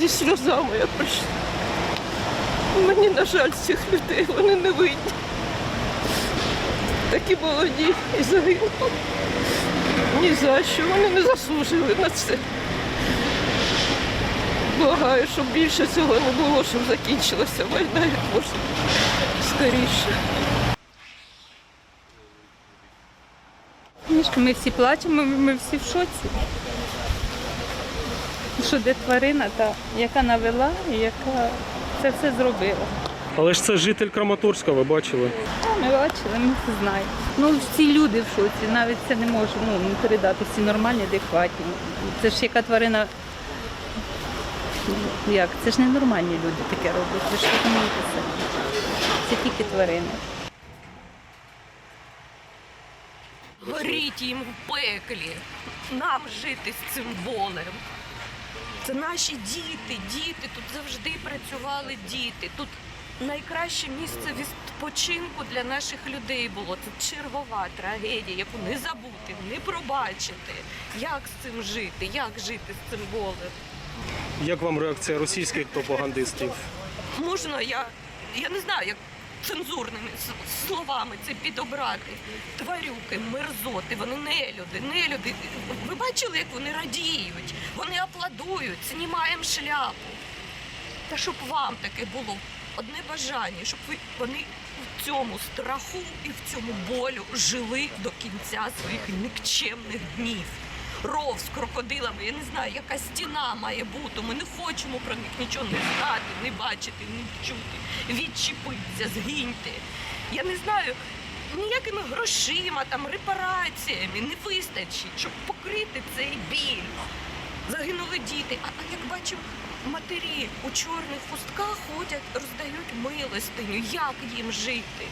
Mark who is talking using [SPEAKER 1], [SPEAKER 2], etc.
[SPEAKER 1] Зі сльозами я прийшла. Мені, на жаль, цих людей вони не винні. Такі молоді і загинули. Ні за що, вони не заслужили на це. Благаю, щоб більше цього не було, щоб закінчилася війна як можна скоріше.
[SPEAKER 2] Ми всі плачемо, ми всі в шоці. Що де тварина, та, яка навела і яка це все зробила.
[SPEAKER 3] Але ж це житель Краматорська, ви бачили.
[SPEAKER 2] Ми бачили, ми це знаємо. Ну, ці люди в шоці, навіть це не може ну, не передати. Всі нормальні, адекватні. Це ж яка тварина. ну, Як? Це ж не нормальні люди таке роблять. Ви ж розумієте це. Це тільки тварини.
[SPEAKER 4] Горіть їм в пеклі, нам жити з цим болем. Це наші діти, діти. Тут завжди працювали діти. Тут найкраще місце відпочинку для наших людей було. Це чергова трагедія, яку не забути, не пробачити. Як з цим жити? Як жити з цим болем?
[SPEAKER 3] Як вам реакція російських пропагандистів?
[SPEAKER 4] Можна я, я не знаю, як цензурними словами це підобрати. Тварюки, мерзоти, вони нелюди, нелюди. Ви бачили, як вони радіють, вони аплодують, знімаємо шляпу. Та щоб вам таке було одне бажання, щоб ви вони в цьому страху і в цьому болю жили до кінця своїх нікчемних днів. Ров з крокодилами, я не знаю, яка стіна має бути. Ми не хочемо про них нічого не знати, не бачити, не чути. Відчепиться, згиньте. Я не знаю, ніякими грошима, там, репараціями не вистачить, щоб покрити цей біль. Загинули діти. А, а як бачу, матері у чорних хустках ходять, роздають милостиню. Як їм жити?